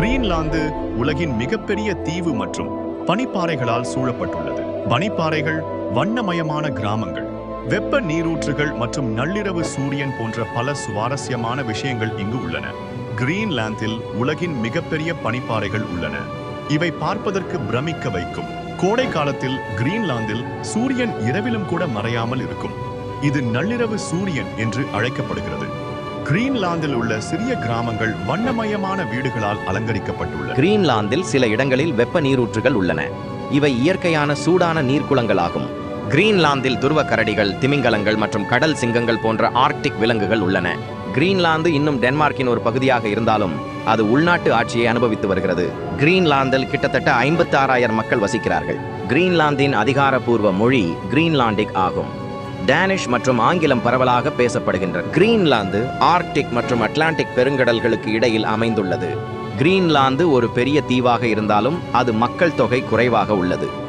Greenland உலகின் மிகப்பெரிய தீவு மற்றும் பனிப்பாறைகளால் சூழப்பட்டுள்ளது. பனிப்பாறைகள் வண்ணமயமான கிராமங்கள். வெப்ப நீரூற்றுகள் மற்றும் நள்ளிரவு சூரியன் போன்ற பல சுவாரஸ்யமான விஷயங்கள் இங்கு உள்ளன. கிரீன்லாந்தில் உலகின் மிகப்பெரிய பனிப்பாறைகள் உள்ளன. இவை பார்ப்பதற்கு பிரமிக்க வைக்கும். கோடை காலத்தில் கிரீன்லாந்தில் சூரியன் இரவிலும் கூட மறையாமல் இருக்கும். இது நள்ளிரவு சூரியன் என்று அழைக்கப்படுகிறது. கிரீன்லாந்தில் உள்ள சிறிய கிராமங்கள் வண்ணமயமான வீடுகளால் அலங்கரிக்கப்பட்டுள்ளன. கிரீன்லாந்தில் சில இடங்களில் வெப்ப நீரூற்றுகள் உள்ளன. இவை இயற்கையான சூடான நீர்க்குளங்களாகும். கிரீன்லாந்தில் துருவ கரடிகள் திமிங்கலங்கள் மற்றும் கடல் சிங்கங்கள் போன்ற ஆர்க்டிக் விலங்குகள் உள்ளன. கிரீன்லாந்து இன்னும் டென்மார்க்கின் ஒரு பகுதியாக இருந்தாலும் அது உள்நாட்டு ஆட்சியை அனுபவித்து வருகிறது. கிரீன்லாந்தில் கிட்டத்தட்ட ஐம்பத்தி ஆறாயிரம் மக்கள் வசிக்கிறார்கள். கிரீன்லாந்தின் அதிகாரப்பூர்வ மொழி கிரீன்லாண்டிக் ஆகும். டேனிஷ் மற்றும் ஆங்கிலம் பரவலாக பேசப்படுகின்றன. கிரீன்லாந்து ஆர்க்டிக் மற்றும் அட்லாண்டிக் பெருங்கடல்களுக்கு இடையில் அமைந்துள்ளது. கிரீன்லாந்து ஒரு பெரிய தீவாக இருந்தாலும் அது மக்கள் தொகை குறைவாக உள்ளது.